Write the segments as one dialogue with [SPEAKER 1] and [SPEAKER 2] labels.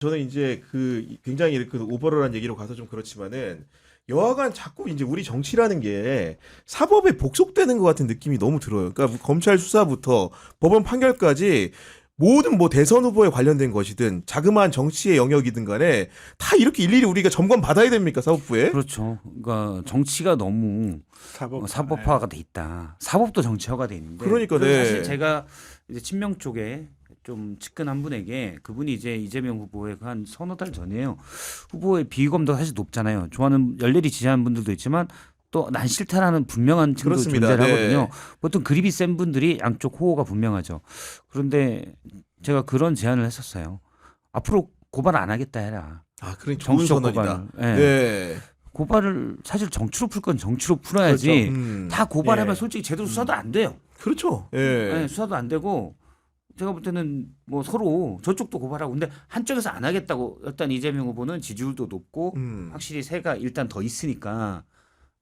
[SPEAKER 1] 저는 이제 그 굉장히 그 오버럴한 얘기로 가서 좀 그렇지만은 여하간 자꾸 이제 우리 정치라는 게 사법에 복속되는 것 같은 느낌이 너무 들어요. 그러니까 검찰 수사부터 법원 판결까지 모든 뭐 대선 후보에 관련된 것이든 자그마한 정치의 영역이든 간에 다 이렇게 일일이 우리가 점검 받아야 됩니까 사법부에?
[SPEAKER 2] 그렇죠. 그러니까 정치가 너무
[SPEAKER 3] 사법
[SPEAKER 2] 어, 사법화가 돼 있다. 사법도 정치화가 돼 있는데.
[SPEAKER 1] 그러니까, 네.
[SPEAKER 2] 사실 제가 이제 친명 쪽에 좀 측근한 분에게 그분이 이제 이재명 후보의 그한 서너 달 전이에요. 후보의 비위검도 사실 높잖아요. 좋아하는 열렬히 지지하는 분들도 있지만 또난 싫다라는 분명한 층도
[SPEAKER 1] 그렇습니다.
[SPEAKER 2] 존재하거든요.
[SPEAKER 1] 네.
[SPEAKER 2] 보통 그립이 센 분들이 양쪽 호호가 분명하죠. 그런데 제가 그런 제안을 했었어요. 앞으로 고발 안 하겠다 해라.
[SPEAKER 1] 아, 좋은
[SPEAKER 2] 정치적
[SPEAKER 1] 선언이다.
[SPEAKER 2] 고발을. 예.
[SPEAKER 1] 네.
[SPEAKER 2] 고발을 사실 정치로 풀 건 정치로 풀어야지.
[SPEAKER 1] 그렇죠. 음.
[SPEAKER 2] 다 고발하면
[SPEAKER 3] 예.
[SPEAKER 2] 솔직히 제대로 수사도 안 돼요.
[SPEAKER 1] 그렇죠. 예.
[SPEAKER 2] 네, 수사도 안 되고 제가 볼 때는 뭐 서로 저쪽도 고발하고 근데 한쪽에서 안 하겠다고 일단 이재명 후보는 지지율도 높고
[SPEAKER 1] 음.
[SPEAKER 2] 확실히 새가 일단 더 있으니까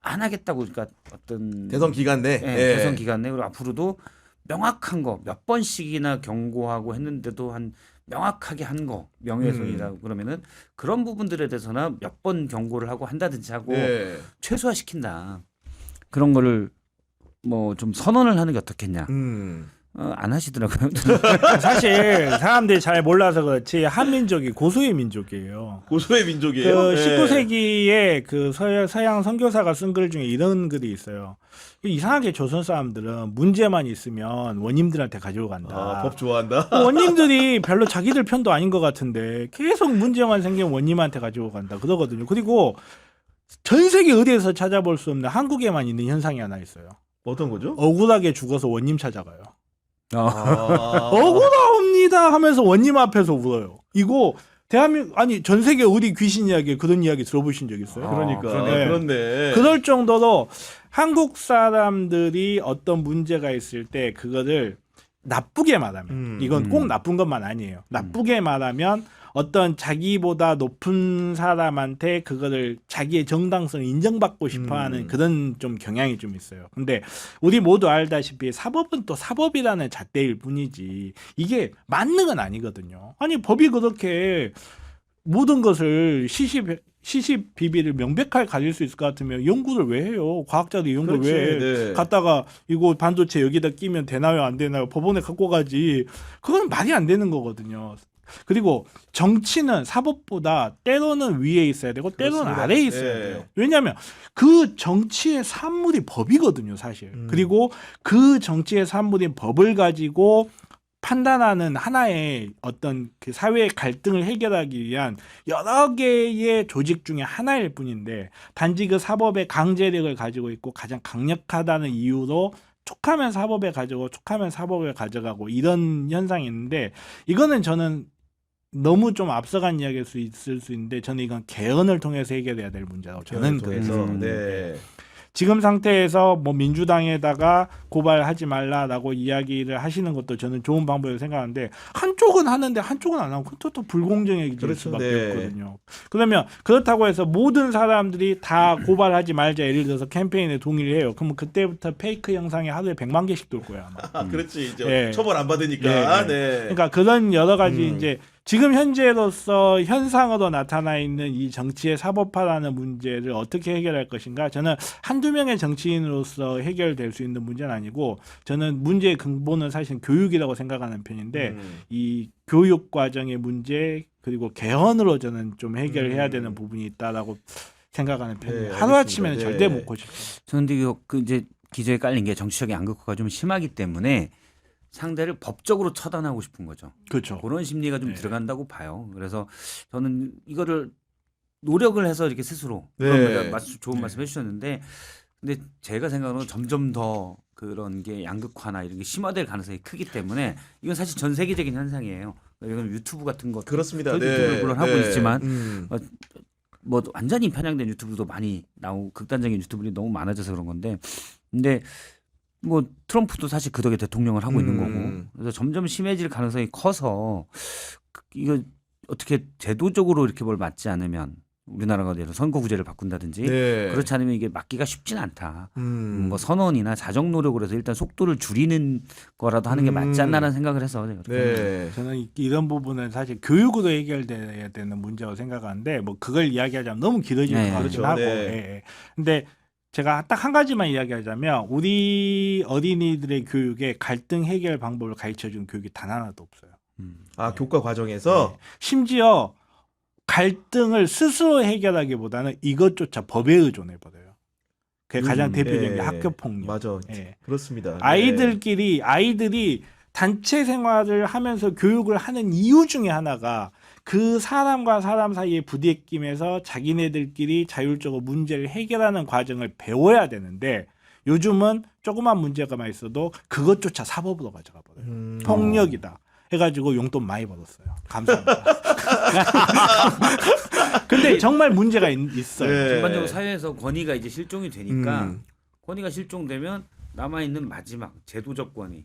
[SPEAKER 2] 안 하겠다고 그러니까 어떤
[SPEAKER 1] 대선 기간 내.
[SPEAKER 2] 예,
[SPEAKER 1] 예.
[SPEAKER 2] 대선 기간 내 그리고 앞으로도 명확한 거 몇 번씩이나 경고하고 했는데도 한 명확하게 한 거 명예훼손이라고
[SPEAKER 1] 음.
[SPEAKER 2] 그러면은 그런 부분들에 대해서는 몇번 경고를 하고 한다든지 하고
[SPEAKER 1] 예.
[SPEAKER 2] 최소화 시킨다 그런 거를 뭐 좀 선언을 하는 게 어떻겠냐
[SPEAKER 1] 음.
[SPEAKER 2] 어, 안 하시더라고요.
[SPEAKER 3] 사실 사람들이 잘 몰라서 그렇지 한민족이 고소의 민족이에요.
[SPEAKER 1] 고소의
[SPEAKER 3] 그
[SPEAKER 1] 민족이에요. 예.
[SPEAKER 3] 19세기에 그 서양, 서양 선교사가 쓴 글 중에 이런 글이 있어요. 이상하게 조선 사람들은 문제만 있으면 원님들한테 가지고 간다.
[SPEAKER 1] 아, 법 좋아한다.
[SPEAKER 3] 원님들이 별로 자기들 편도 아닌 것 같은데 계속 문제만 생기면 원님한테 가지고 간다 그러거든요. 그리고 전 세계 어디에서 찾아볼 수 없는 한국에만 있는 현상이 하나 있어요.
[SPEAKER 1] 어떤 거죠?
[SPEAKER 3] 억울하게 죽어서 원님 찾아가요.
[SPEAKER 2] 어.
[SPEAKER 1] 아.
[SPEAKER 3] 억울합니다 하면서 원님 앞에서 울어요. 이거 대한민국 아니 전 세계 어디 귀신 이야기 그런 이야기 들어보신 적 있어요?
[SPEAKER 2] 아,
[SPEAKER 1] 그러니까
[SPEAKER 2] 그러네.
[SPEAKER 1] 그렇네.
[SPEAKER 3] 그럴 정도로 한국 사람들이 어떤 문제가 있을 때 그거를 나쁘게 말하면
[SPEAKER 1] 음,
[SPEAKER 3] 이건 꼭
[SPEAKER 2] 음.
[SPEAKER 3] 나쁜 것만 아니에요. 나쁘게 말하면 어떤 자기보다 높은 사람한테 그거를 자기의 정당성을 인정받고 싶어하는
[SPEAKER 1] 음.
[SPEAKER 3] 그런 좀 경향이 좀 있어요. 근데 우리 모두 알다시피 사법은 또 사법이라는 잣대일 뿐이지 이게 만능은 아니거든요. 아니 법이 그렇게 모든 것을 시시 시시 비비를 명백하게 가질 수 있을 것 같으면 연구를 왜 해요? 과학자들이 연구를
[SPEAKER 1] 그렇지.
[SPEAKER 3] 왜 해?
[SPEAKER 1] 네.
[SPEAKER 3] 갔다가 이거 반도체 여기다 끼면 되나요 안 되나요 법원에 갖고 가지 그건 말이 안 되는 거거든요 그리고 정치는 사법보다 때로는 위에 있어야 되고 때로는
[SPEAKER 1] 그렇습니다.
[SPEAKER 3] 아래에 있어야
[SPEAKER 1] 예.
[SPEAKER 3] 돼요 왜냐하면 그 정치의 산물이 법이거든요 사실
[SPEAKER 1] 음.
[SPEAKER 3] 그리고 그 정치의 산물인 법을 가지고 판단하는 하나의 어떤 그 사회의 갈등을 해결하기 위한 여러 개의 조직 중에 하나일 뿐인데 단지 그 사법의 강제력을 가지고 있고 가장 강력하다는 이유로 촉하면 사법에 가져고 촉하면 사법에 가져가고 이런 현상이 있는데 이거는 저는 너무 좀 앞서간 이야기일 수 있을 수 있는데 저는 이건 개헌을 통해서 해결해야 될 문제라고 저는 그래서
[SPEAKER 2] 음.
[SPEAKER 1] 네.
[SPEAKER 3] 지금 상태에서 뭐 민주당에다가 고발하지 말라라고 이야기를 하시는 것도 저는 좋은 방법이라고 생각하는데 한쪽은 하는데 한쪽은 안 하고 그것도 또 불공정해질
[SPEAKER 1] 그렇죠.
[SPEAKER 3] 수밖에
[SPEAKER 1] 네.
[SPEAKER 3] 없거든요. 그러면 그렇다고 해서 모든 사람들이 다 고발하지 말자 예를 들어서 캠페인에 동의를 해요. 그러면 그때부터 페이크 영상이 하루에 100만 개씩 돌 거야 아마.
[SPEAKER 1] 아, 그렇지. 이제
[SPEAKER 3] 예.
[SPEAKER 1] 처벌 안 받으니까.
[SPEAKER 3] 네,
[SPEAKER 1] 네.
[SPEAKER 3] 그러니까 그런 여러 가지
[SPEAKER 1] 음.
[SPEAKER 3] 이제 지금 현재로서 현상으로 나타나 있는 이 정치의 사법화라는 문제를 어떻게 해결할 것인가? 저는 한두 명의 정치인으로서 해결될 수 있는 문제는 아니고 저는 문제의 근본은 사실 교육이라고 생각하는 편인데
[SPEAKER 1] 음.
[SPEAKER 3] 이 교육 과정의 문제 그리고 개헌으로 저는 좀 해결해야
[SPEAKER 1] 음.
[SPEAKER 3] 되는 부분이 있다라고 생각하는 편이에요.
[SPEAKER 1] 네,
[SPEAKER 3] 하루 아침에는
[SPEAKER 1] 알겠습니다.
[SPEAKER 3] 절대
[SPEAKER 1] 네.
[SPEAKER 3] 못 고칠 거예요.
[SPEAKER 2] 저는 근데 이거 그 이제 기저에 깔린 게 정치적인 양극화가 좀 심하기 때문에 상대를 법적으로 처단하고 싶은 거죠.
[SPEAKER 3] 그렇죠.
[SPEAKER 2] 그런 심리가 좀
[SPEAKER 3] 네.
[SPEAKER 2] 들어간다고 봐요. 그래서 저는 이거를 노력을 해서 이렇게 스스로
[SPEAKER 1] 네.
[SPEAKER 2] 그런 말- 좋은
[SPEAKER 3] 네.
[SPEAKER 2] 말씀 해주셨는데 근데 제가 생각으로는 점점 더 그런 게 양극화나 이런 게 심화될 가능성이 크기 때문에 이건 사실 전 세계적인 현상이에요. 이건 유튜브 같은 것
[SPEAKER 1] 그렇습니다. 네.
[SPEAKER 2] 유튜브를 물론 하고
[SPEAKER 1] 네.
[SPEAKER 2] 있지만
[SPEAKER 1] 음.
[SPEAKER 2] 뭐 완전히 편향된 유튜브도 많이 나오고 극단적인 유튜브들이 너무 많아져서 그런 건데 근데 뭐 트럼프도 사실 그 덕에 대통령을 하고 있는
[SPEAKER 1] 음.
[SPEAKER 2] 거고 그래서 점점 심해질 가능성이 커서 그- 이거 어떻게 제도적으로 이렇게 뭘 맞지 않으면 우리나라가 예를 선거구제를 바꾼다든지
[SPEAKER 1] 네.
[SPEAKER 2] 그렇지 않으면 이게 막기가 쉽진 않다.
[SPEAKER 1] 음.
[SPEAKER 2] 뭐 선언이나 자정 노력으로 해서 일단 속도를 줄이는 거라도 하는 게 맞지 않나라는 생각을 해서
[SPEAKER 1] 네.
[SPEAKER 3] 저는 이- 이런 부분은 사실 교육으로 해결돼야 되는 문제라고 생각하는데 뭐 그걸 이야기하자면 너무 길어질
[SPEAKER 2] 네,
[SPEAKER 3] 것 같긴
[SPEAKER 1] 그렇죠.
[SPEAKER 3] 하고.
[SPEAKER 1] 네.
[SPEAKER 3] 예, 예. 근데 제가 딱 한 가지만 이야기하자면 우리 어린이들의 교육에 갈등 해결 방법을 가르쳐 주는 교육이 단 하나도 없어요.
[SPEAKER 2] 음.
[SPEAKER 1] 아 교과 과정에서
[SPEAKER 3] 네. 심지어 갈등을 스스로 해결하기보다는 이것조차 법에 의존해 버려요. 그게 가장
[SPEAKER 2] 음,
[SPEAKER 3] 대표적인 게
[SPEAKER 1] 네.
[SPEAKER 3] 학교 폭력.
[SPEAKER 1] 맞아
[SPEAKER 3] 예.
[SPEAKER 1] 그렇습니다. 네.
[SPEAKER 3] 아이들끼리 아이들이 단체 생활을 하면서 교육을 하는 이유 중에 하나가 그 사람과 사람 사이의 부대낌에서 자기네들끼리 자율적으로 문제를 해결하는 과정을 배워야 되는데 요즘은 조그만 문제가만 있어도 그것조차 사법으로 가져가 버려요.
[SPEAKER 1] 음.
[SPEAKER 3] 폭력이다. 해가지고 용돈 많이 벌었어요. 감사합니다. 근데 정말 문제가 있, 있어요.
[SPEAKER 1] 네.
[SPEAKER 2] 전반적으로 사회에서 권위가 이제 실종이 되니까
[SPEAKER 1] 음.
[SPEAKER 2] 권위가 실종되면 남아 있는 마지막 제도적 권위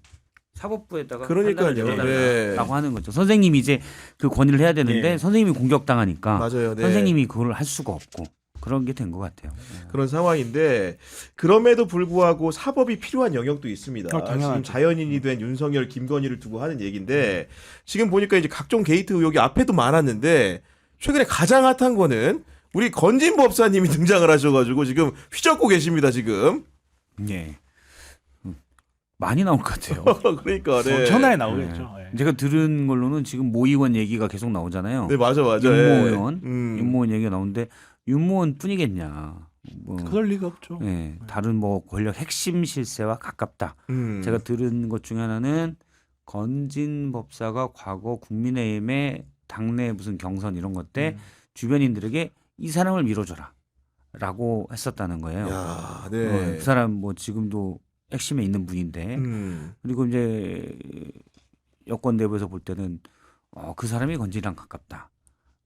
[SPEAKER 2] 사법부에다가
[SPEAKER 1] 그러니까요. 네.
[SPEAKER 2] 내려달라고 하는 거죠. 선생님이 이제 그 권위를 해야 되는데
[SPEAKER 3] 네.
[SPEAKER 2] 선생님이 공격당하니까
[SPEAKER 1] 맞아요. 네.
[SPEAKER 2] 선생님이 그걸 할 수가 없고 그런 게 된 것 같아요. 네.
[SPEAKER 1] 그런 상황인데 그럼에도 불구하고 사법이 필요한 영역도 있습니다.
[SPEAKER 3] 어, 당연하죠.
[SPEAKER 1] 지금 자연인이 된 윤석열, 김건희를 두고 하는 얘기인데 지금 보니까 이제 각종 게이트 의혹이 앞에도 많았는데 최근에 가장 핫한 거는 우리 건진 법사님이 등장을 하셔가지고 지금 휘젓고 계십니다 지금.
[SPEAKER 2] 예. 음, 많이 나올 것 같아요.
[SPEAKER 1] 그러니까 네.
[SPEAKER 3] 엄청나게 나오겠죠. 예.
[SPEAKER 2] 제가 들은 걸로는 지금 모 의원 얘기가 계속 나오잖아요.
[SPEAKER 1] 네 맞아 맞아.
[SPEAKER 2] 윤모
[SPEAKER 1] 예.
[SPEAKER 2] 의원,
[SPEAKER 1] 음.
[SPEAKER 2] 윤모원 얘기가 나오는데 윤모원 뿐이겠냐. 뭐,
[SPEAKER 3] 그럴 리가 없죠.
[SPEAKER 2] 예, 다른 뭐 권력 핵심 실세와 가깝다.
[SPEAKER 1] 음.
[SPEAKER 2] 제가 들은 것 중에 하나는 건진 법사가 과거 국민의힘의 당내 무슨 경선 이런 것때
[SPEAKER 3] 음.
[SPEAKER 2] 주변인들에게 이 사람을 밀어줘라 라고 했었다는 거예요.
[SPEAKER 1] 야,
[SPEAKER 2] 어,
[SPEAKER 1] 네.
[SPEAKER 2] 그 사람 뭐 지금도 핵심에 있는 분인데
[SPEAKER 1] 음.
[SPEAKER 2] 그리고 이제 여권 내부에서 볼 때는 어, 그 사람이 건진이랑 가깝다.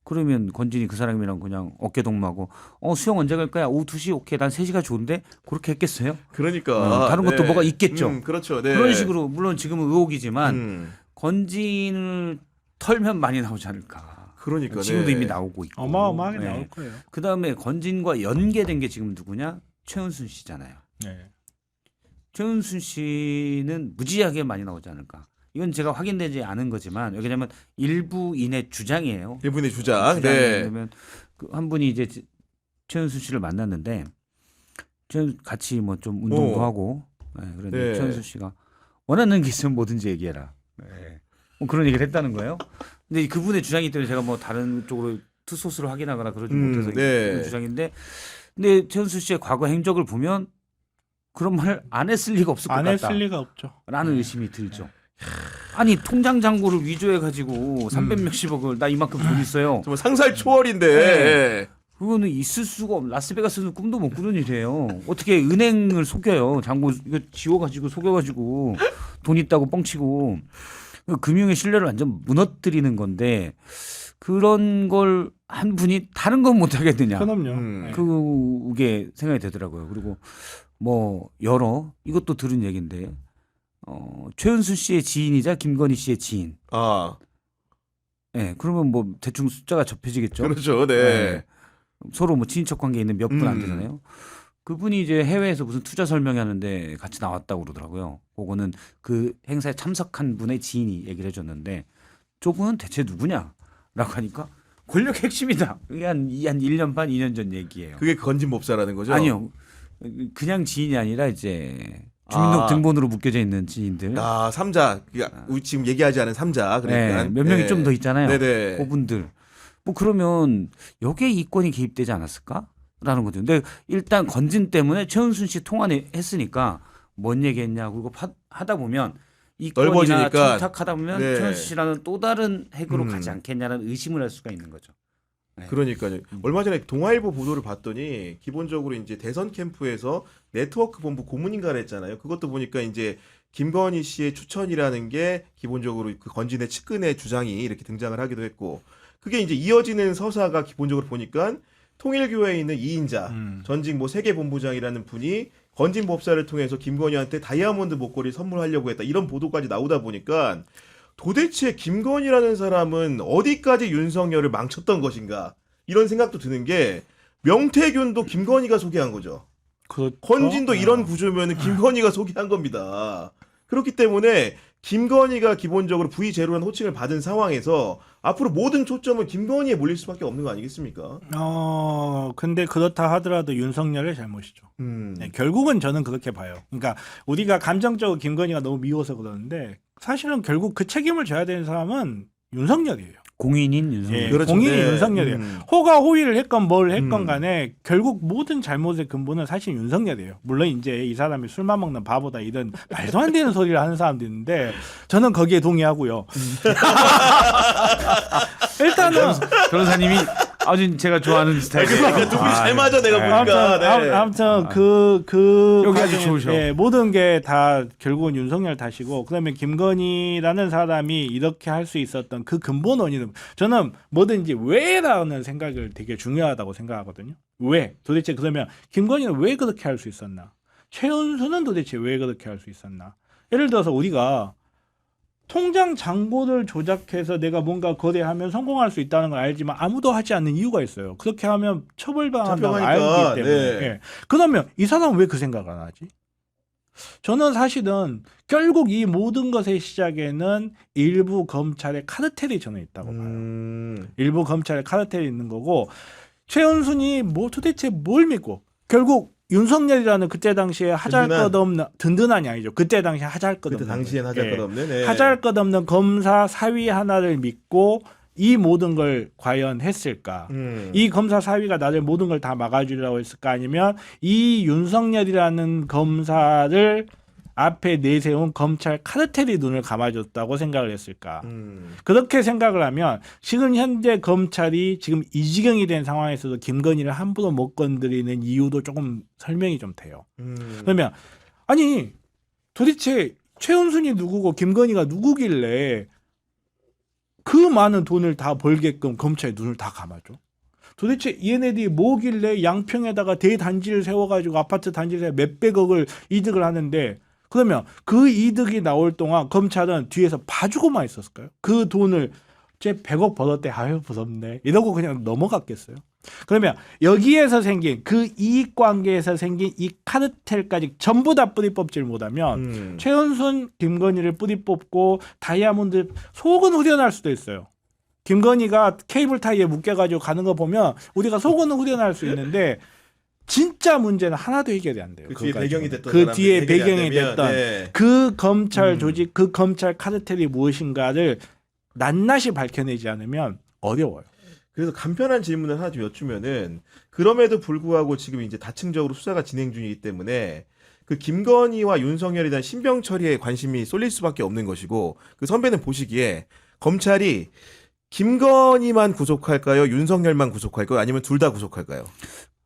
[SPEAKER 2] 그러면 건진이 그 사람이랑 그냥 어깨 동무하고 어 수영 언제 갈 거야? 오후 2시 오케이 난 3시가 좋은데 그렇게 했겠어요?
[SPEAKER 1] 그러니까
[SPEAKER 2] 어, 다른 것도
[SPEAKER 1] 네.
[SPEAKER 2] 뭐가 있겠죠.
[SPEAKER 1] 음, 그렇죠. 네.
[SPEAKER 2] 그런 식으로 물론 지금은 의혹이지만
[SPEAKER 1] 음.
[SPEAKER 2] 건진을 털면 많이 나오지 않을까.
[SPEAKER 1] 그러니까
[SPEAKER 2] 지금도
[SPEAKER 1] 네.
[SPEAKER 2] 이미 나오고 있고.
[SPEAKER 3] 어마어마하게
[SPEAKER 2] 네.
[SPEAKER 3] 나올 거예요.
[SPEAKER 2] 그다음에 건진과 연계된 게 지금 누구냐? 최은순 씨잖아요.
[SPEAKER 3] 네.
[SPEAKER 2] 최은순 씨는 무지하게 많이 나오지 않을까. 이건 제가 확인되지 않은 거지만 왜냐면 일부인의 주장이에요.
[SPEAKER 1] 일본의 주장.
[SPEAKER 2] 주장이
[SPEAKER 1] 네.
[SPEAKER 2] 왜냐면 그한 분이 이제 최은순 씨를 만났는데 같이 뭐 좀 운동도
[SPEAKER 1] 어.
[SPEAKER 2] 하고 네, 그런데
[SPEAKER 1] 네.
[SPEAKER 2] 최은순 씨가 원하는 게 있으면 뭐든지 얘기해라. 네. 뭐 그런 얘기를 했다는 거예요. 근데 그분의 주장이기 때문에 제가 뭐 다른 쪽으로 투소스를 확인하거나 그러지
[SPEAKER 1] 음,
[SPEAKER 2] 못해서
[SPEAKER 1] 네.
[SPEAKER 2] 주장인데 근데 최은순 씨의 과거 행적을 보면 그런 말 안 했을 리가 없을 것
[SPEAKER 3] 안
[SPEAKER 2] 같다.
[SPEAKER 3] 했을 리가 없죠.
[SPEAKER 2] 라는 의심이 들죠. 아니 통장 잔고를 위조해 가지고 300 몇십억을 나 이만큼 돈 있어요.
[SPEAKER 1] 정말 상살 초월인데.
[SPEAKER 2] 네. 그거는 있을 수가 없. 라스베가스는 꿈도 못 꾸는 일이에요. 어떻게 은행을 속여요? 잔고 이거 지워가지고 속여가지고 돈 있다고 뻥치고 그 금융의 신뢰를 완전 무너뜨리는 건데 그런 걸 한 분이 다른 건 못 하겠느냐?
[SPEAKER 3] 그럼요.
[SPEAKER 1] 음.
[SPEAKER 3] 네.
[SPEAKER 2] 그게 생각이 되더라고요. 그리고 뭐 여러 이것도 들은 얘기인데 어, 최은순 씨의 지인이자 김건희 씨의 지인.
[SPEAKER 1] 아,
[SPEAKER 2] 예, 그러면 뭐 대충 숫자가 접해지겠죠.
[SPEAKER 1] 그렇죠. 네.
[SPEAKER 2] 네. 서로 뭐 친인척 관계 있는 몇 분안
[SPEAKER 1] 음.
[SPEAKER 2] 되잖아요. 그분이 이제 해외에서 무슨 투자 설명하는데 같이 나왔다고 그러더라고요. 그거는 그 행사에 참석한 분의 지인이 얘기를 해줬는데 저분은 대체 누구냐라고 하니까 권력 핵심이다. 그게 한, 이- 한 1년 반, 2년 전 얘기예요.
[SPEAKER 1] 그게 건진 법사라는 거죠?
[SPEAKER 2] 아니요. 그냥 지인이 아니라 이제
[SPEAKER 1] 아.
[SPEAKER 2] 주민등록번호로 묶여져 있는 지인들.
[SPEAKER 1] 아, 삼자. 그러니까 우리 지금 얘기하지 않은 삼자. 그러니까.
[SPEAKER 2] 네, 몇 명이
[SPEAKER 1] 네.
[SPEAKER 2] 좀더 있잖아요.
[SPEAKER 1] 네네.
[SPEAKER 2] 그분들. 뭐 그러면 여기에 이권이 개입되지 않았을까? 라는 거죠. 근데 일단 건진 때문에 최은순 씨 통화를 했으니까 뭔 얘기했냐. 그리고 파- 하다 보면 이권이나
[SPEAKER 1] 넓어지니까.
[SPEAKER 2] 청탁하다 보면
[SPEAKER 1] 네.
[SPEAKER 2] 최은순 씨라는 또 다른 핵으로
[SPEAKER 1] 음.
[SPEAKER 2] 가지 않겠냐는 의심을 할 수가 있는 거죠. 네.
[SPEAKER 1] 그러니까요. 얼마 전에 동아일보 보도를 봤더니 기본적으로 이제 대선 캠프에서 네트워크 본부 고문인가를 했잖아요. 그것도 보니까 이제 김건희 씨의 추천이라는 게 기본적으로 그 건진의 측근의 주장이 이렇게 등장을 하기도 했고 그게 이제 이어지는 서사가 기본적으로 보니까 통일교회에 있는 이인자
[SPEAKER 3] 음.
[SPEAKER 1] 전직 뭐 세계 본부장이라는 분이 건진 법사를 통해서 김건희한테 다이아몬드 목걸이 선물하려고 했다 이런 보도까지 나오다 보니까 도대체 김건희라는 사람은 어디까지 윤석열을 망쳤던 것인가 이런 생각도 드는 게 명태균도 김건희가 소개한 거죠.
[SPEAKER 3] 그렇죠.
[SPEAKER 1] 권진도
[SPEAKER 3] 어.
[SPEAKER 1] 이런 구조면은 김건희가 소개한 겁니다. 그렇기 때문에 김건희가 기본적으로 V0라는 호칭을 받은 상황에서 앞으로 모든 초점은 김건희에 몰릴 수밖에 없는 거 아니겠습니까?
[SPEAKER 3] 어, 근데 그렇다 하더라도 윤석열의 잘못이죠.
[SPEAKER 1] 음.
[SPEAKER 3] 네, 결국은 저는 그렇게 봐요. 그러니까 우리가 감정적으로 김건희가 너무 미워서 그러는데 사실은 결국 그 책임을 져야 되는 사람은 윤석열이에요.
[SPEAKER 2] 공인인 윤석열.
[SPEAKER 3] 예,
[SPEAKER 1] 그렇죠.
[SPEAKER 3] 공인이
[SPEAKER 1] 네.
[SPEAKER 3] 윤석열이에요.
[SPEAKER 1] 음.
[SPEAKER 3] 호가 호의를 했건 뭘 했건
[SPEAKER 1] 음.
[SPEAKER 3] 간에 결국 모든 잘못의 근본은 사실 윤석열이에요. 물론 이제 이 사람이 술만 먹는 바보다 이런 말도 안 되는 소리를 하는 사람도 있는데 저는 거기에 동의하고요. 일단은
[SPEAKER 2] 변호사님이 아주 제가 좋아하는 스타일이에요.
[SPEAKER 1] 그러니까 두 분이 잘 맞아 내가
[SPEAKER 2] 네.
[SPEAKER 1] 보니까.
[SPEAKER 3] 아무튼,
[SPEAKER 1] 네.
[SPEAKER 3] 아무- 아무튼 그, 그.
[SPEAKER 2] 여기 아주 좋으셔.
[SPEAKER 3] 예, 모든 게 다 결국은 윤석열 탓이고, 그 다음에 김건희라는 사람이 이렇게 할 수 있었던 그 근본 원인은 저는 뭐든지 왜라는 생각을 되게 중요하다고 생각하거든요. 왜? 도대체 그러면 김건희는 왜 그렇게 할 수 있었나? 최은수는 도대체 왜 그렇게 할 수 있었나? 예를 들어서 우리가 통장 잔고를 조작해서 내가 뭔가 거래하면 성공할 수 있다는 걸 알지만 아무도 하지 않는 이유가 있어요. 그렇게 하면
[SPEAKER 1] 잡혀가니까,
[SPEAKER 3] 알기 때문에.
[SPEAKER 1] 네.
[SPEAKER 3] 예. 그러면 이 사람은 왜 그 생각을 안 하지? 저는 사실은 결국 이 모든 것의 시작에는 일부 검찰의 카르텔이 저는 있다고 봐요.
[SPEAKER 1] 음.
[SPEAKER 3] 일부 검찰의 카르텔이 있는 거고 최은순이 뭐 도대체 뭘 믿고 결국 윤석열이라는 그때 당시에 하잘. 것 없는 든든한이 아니죠. 그때 당시에 하잘 것 없는
[SPEAKER 1] 당시엔. 하잘
[SPEAKER 3] 예.
[SPEAKER 1] 것 없네. 네.
[SPEAKER 3] 하잘 것 없는 검사 사위 하나를 믿고 이 모든 걸 과연 했을까?
[SPEAKER 1] 음.
[SPEAKER 3] 이 검사 사위가 나를 모든 걸 다 막아주려고 했을까? 아니면 이 윤석열이라는 검사를 앞에 내세운 검찰 카르텔이 눈을 감아줬다고 생각을 했을까?
[SPEAKER 1] 음.
[SPEAKER 3] 그렇게 생각을 하면 지금 현재 검찰이 지금 이 지경이 된 상황에서도 김건희를 함부로 못 건드리는 이유도 조금 설명이 좀 돼요.
[SPEAKER 1] 음.
[SPEAKER 3] 그러면 아니 도대체 최은순이 누구고 김건희가 누구길래 그 많은 돈을 다 벌게끔 검찰이 눈을 다 감아줘? 도대체 얘네들이 뭐길래 양평에다가 대단지를 세워가지고 아파트 세워 몇백억을 이득을 하는데 그러면 그 이득이 나올 동안 검찰은 뒤에서 봐주고만 있었을까요? 그 돈을 쟤 100억 벌었대 아유 부럽네 이러고 그냥 넘어갔겠어요? 그러면 여기에서 생긴 그 이익 관계에서 생긴 이 카르텔까지 전부 다 뿌리 뽑질 못하면
[SPEAKER 1] 음.
[SPEAKER 3] 최은순, 김건희를 뿌리 뽑고 다이아몬드 속은 후련할 수도 있어요. 김건희가 케이블 타이에 묶여가지고 가는 거 보면 우리가 속은 후련할 수 있는데 진짜 문제는 하나도 해결이 안 돼요.
[SPEAKER 1] 그 뒤에 배경이. 됐던
[SPEAKER 3] 그 뒤에 배경이 됐던
[SPEAKER 1] 네.
[SPEAKER 3] 그 검찰
[SPEAKER 1] 음.
[SPEAKER 3] 조직, 그 검찰 카르텔이 무엇인가를 낱낱이 밝혀내지 않으면 어려워요.
[SPEAKER 1] 그래서 간편한 질문을 하나 좀 여쭈면은 그럼에도 불구하고 지금 이제 다층적으로 수사가 진행 중이기 때문에 그 김건희와 윤석열에 대한 신병 처리에 관심이 쏠릴 수밖에 없는 것이고 그 선배는 보시기에 검찰이 김건희만 구속할까요? 윤석열만 구속할까요? 아니면 둘 다 구속할까요?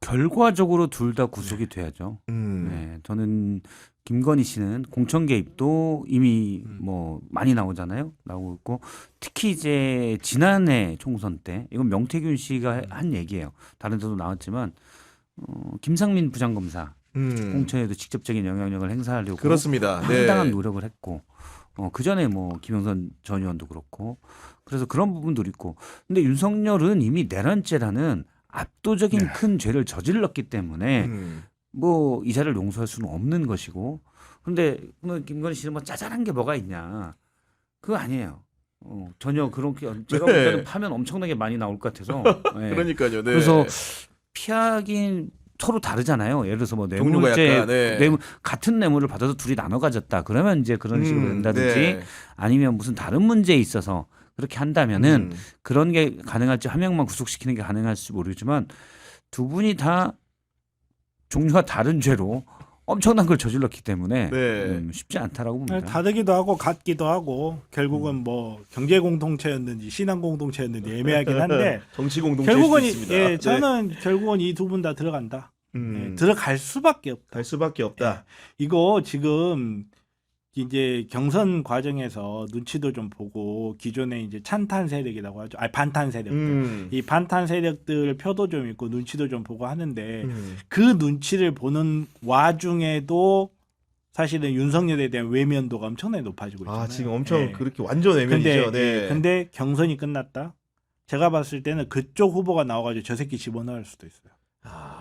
[SPEAKER 2] 결과적으로 둘 다 구속이 돼야죠.
[SPEAKER 1] 음.
[SPEAKER 2] 네, 저는 김건희 씨는 공천 개입도 이미
[SPEAKER 3] 음.
[SPEAKER 2] 뭐 많이 나오잖아요. 나오고 있고 특히 이제 지난해 총선 때 이건 명태균 씨가 한 얘기예요. 다른 데도 나왔지만 어, 김상민 부장검사
[SPEAKER 1] 음.
[SPEAKER 2] 공천에도 직접적인 영향력을 행사하려고
[SPEAKER 1] 그렇습니다. 네.
[SPEAKER 2] 상당한 노력을 했고 어, 그 전에 뭐 김영선 전 의원도 그렇고 그래서 그런 부분도 있고 근데 윤석열은 이미 내란죄라는 압도적인
[SPEAKER 3] 네.
[SPEAKER 2] 큰 죄를 저질렀기 때문에
[SPEAKER 1] 음.
[SPEAKER 2] 뭐 이자를 용서할 수는 없는 것이고 그런데 뭐 김건희 씨는 뭐 짜잘한 게 뭐가 있냐 그거 아니에요. 어, 전혀 그렇게 제가 볼
[SPEAKER 1] 네.
[SPEAKER 2] 때는 파면 엄청나게 많이 나올 것 같아서 예.
[SPEAKER 1] 그러니까요. 네.
[SPEAKER 2] 그래서 피하긴 서로 다르잖아요. 예를 들어서 뭐 뇌물죄
[SPEAKER 1] 약간, 네.
[SPEAKER 2] 뇌물 같은 뇌물을 받아서 둘이 나눠 가졌다. 그러면 이제 그런 식으로
[SPEAKER 1] 음,
[SPEAKER 2] 된다든지
[SPEAKER 1] 네.
[SPEAKER 2] 아니면 무슨 다른 문제에 있어서 그렇게 한다면은
[SPEAKER 1] 음.
[SPEAKER 2] 그런 게 가능할지 한 명만 구속시키는 게 가능할지 모르지만 두 분이 다 종류가 다른 죄로 엄청난 걸 저질렀기 때문에
[SPEAKER 1] 네.
[SPEAKER 2] 음, 쉽지 않다라고 봅니다.
[SPEAKER 3] 다르기도 하고 같기도 하고 결국은 뭐 경제 공동체였는지 신앙 공동체였는지 애매하긴 한데
[SPEAKER 1] 정치 공동체
[SPEAKER 3] 결국은
[SPEAKER 1] 수
[SPEAKER 3] 이-
[SPEAKER 1] 있습니다.
[SPEAKER 3] 예
[SPEAKER 1] 네.
[SPEAKER 3] 저는 결국은 이 두 분 다 들어간다.
[SPEAKER 1] 음.
[SPEAKER 3] 예, 들어갈 수밖에 없다.
[SPEAKER 1] 갈 수밖에 없다.
[SPEAKER 3] 이거 지금 이제 경선 과정에서 눈치도 좀 보고 기존에 이제 찬탄 세력이라고 하죠. 아니 반탄 세력들.
[SPEAKER 1] 음.
[SPEAKER 3] 이 반탄 세력들 표도 좀 있고 눈치도 좀 보고 하는데
[SPEAKER 1] 음.
[SPEAKER 3] 그 눈치를 보는 와중에도 사실은 윤석열에 대한 외면도가 엄청나게 높아지고 있잖아요.
[SPEAKER 1] 아 지금 엄청
[SPEAKER 3] 예.
[SPEAKER 1] 그렇게 완전
[SPEAKER 3] 근데
[SPEAKER 1] 외면이죠. 네.
[SPEAKER 3] 예, 근데 경선이 끝났다. 제가 봤을 때는 그쪽 후보가 나와 가지고 저 새끼 집어넣을 수도 있어요.
[SPEAKER 1] 아,
[SPEAKER 3] 예.